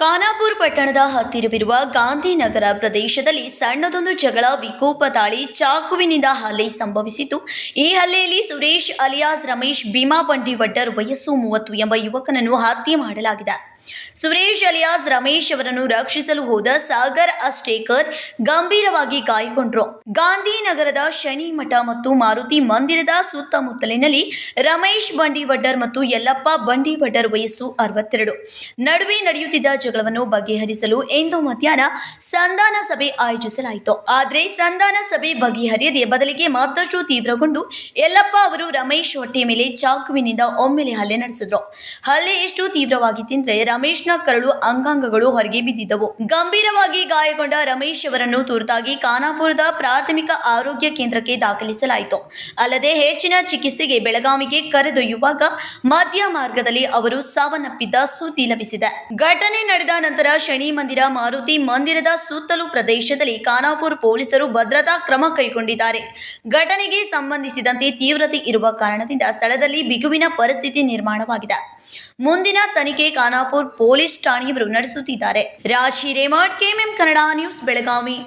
ಖಾನಾಪುರ ಪಟ್ಟಣದ ಹತ್ತಿರವಿರುವ ಗಾಂಧಿನಗರ ಪ್ರದೇಶದಲ್ಲಿ ಸಣ್ಣದೊಂದು ಜಗಳ ವಿಕೋಪ ತಾಳಿ ಚಾಕುವಿನಿಂದ ಹಲ್ಲೆ ಸಂಭವಿಸಿತು ಈ ಹಲ್ಲೆಯಲ್ಲಿ ಸುರೇಶ್ ಅಲಿಯಾಸ್ ರಮೇಶ್ ಭೀಮಾ ಬಂಡಿವಡ್ಡರ್ ವಯಸ್ಸು ಮೂವತ್ತು ಎಂಬ ಯುವಕನನ್ನು ಹತ್ಯೆ ಮಾಡಲಾಗಿದೆ. ಸುರೇಶ್ ಅಲಿಯಾಸ್ ರಮೇಶ್ ಅವರನ್ನು ರಕ್ಷಿಸಲು ಹೋದ ಸಾಗರ್ ಅಸ್ಟೇಕರ್ ಗಂಭೀರವಾಗಿ ಗಾಯಗೊಂಡರು ಗಾಂಧಿನಗರದ ಶನಿ ಮಠ ಮತ್ತು ಮಾರುತಿ ಮಂದಿರದ ಸುತ್ತಮುತ್ತಲಿನಲ್ಲಿ ರಮೇಶ್ ಬಂಡಿವಡ್ಡರ್ ಮತ್ತು ಯಲ್ಲಪ್ಪ ಬಂಡಿವಡ್ಡರ್ ವಯಸ್ಸು ಅರವತ್ತೆರಡು. ನಡುವೆ ನಡೆಯುತ್ತಿದ್ದ ಜಗಳವನ್ನು ಬಗೆಹರಿಸಲು ಇಂದು ಮಧ್ಯಾಹ್ನ ಸಂಧಾನ ಸಭೆ ಆಯೋಜಿಸಲಾಯಿತು. ಆದರೆ ಸಂಧಾನ ಸಭೆ ಬಗೆಹರಿಯದೆ ಬದಲಿಗೆ ಮತ್ತಷ್ಟು ತೀವ್ರಗೊಂಡು ಯಲ್ಲಪ್ಪ ಅವರು ರಮೇಶ್ ಹೊಟ್ಟೆ ಮೇಲೆ ಚಾಕುವಿನಿಂದ ಒಮ್ಮೆಲೆ ಹಲ್ಲೆ ನಡೆಸಿದ್ರು. ಹಲ್ಲೆ ಎಷ್ಟು ತೀವ್ರವಾಗಿ ತೀವ್ರವಾಗಿತ್ತೆಂದ್ರೆ ರಮೇಶ್ನ ಕರಳು ಅಂಗಾಂಗಗಳು ಹೊರಗೆ ಬಿದ್ದಿದ್ದವು. ಗಂಭೀರವಾಗಿ ಗಾಯಗೊಂಡ ರಮೇಶ್ ಅವರನ್ನು ತುರ್ತಾಗಿ ಖಾನಾಪುರದ ಪ್ರಾಥಮಿಕ ಆರೋಗ್ಯ ಕೇಂದ್ರಕ್ಕೆ ದಾಖಲಿಸಲಾಯಿತು. ಅಲ್ಲದೆ ಹೆಚ್ಚಿನ ಚಿಕಿತ್ಸೆಗೆ ಬೆಳಗಾವಿಗೆ ಕರೆದೊಯ್ಯುವಾಗ ಮಧ್ಯ ಮಾರ್ಗದಲ್ಲಿ ಅವರು ಸಾವನ್ನಪ್ಪಿದ್ದ ಸುದ್ದಿ ಲಭಿಸಿದೆ. ಘಟನೆ ನಡೆದ ನಂತರ ಶನಿ ಮಂದಿರ ಮಾರುತಿ ಮಂದಿರದ ಸುತ್ತಲೂ ಪ್ರದೇಶದಲ್ಲಿ ಖಾನಾಪುರ್ ಪೊಲೀಸರು ಭದ್ರತಾ ಕ್ರಮ ಕೈಗೊಂಡಿದ್ದಾರೆ. ಘಟನೆಗೆ ಸಂಬಂಧಿಸಿದಂತೆ ತೀವ್ರತೆ ಇರುವ ಕಾರಣದಿಂದ ಸ್ಥಳದಲ್ಲಿ ಬಿಗುವಿನ ಪರಿಸ್ಥಿತಿ ನಿರ್ಮಾಣವಾಗಿದೆ. ಮುಂದಿನ ತನಿಖೆ ಖಾನಾಪುರ್ ಪೊಲೀಸ್ ಠಾಣೆಯವರು ನಡೆಸುತ್ತಿದ್ದಾರೆ. Rashi Remad KMM Kannada news, Belagavi.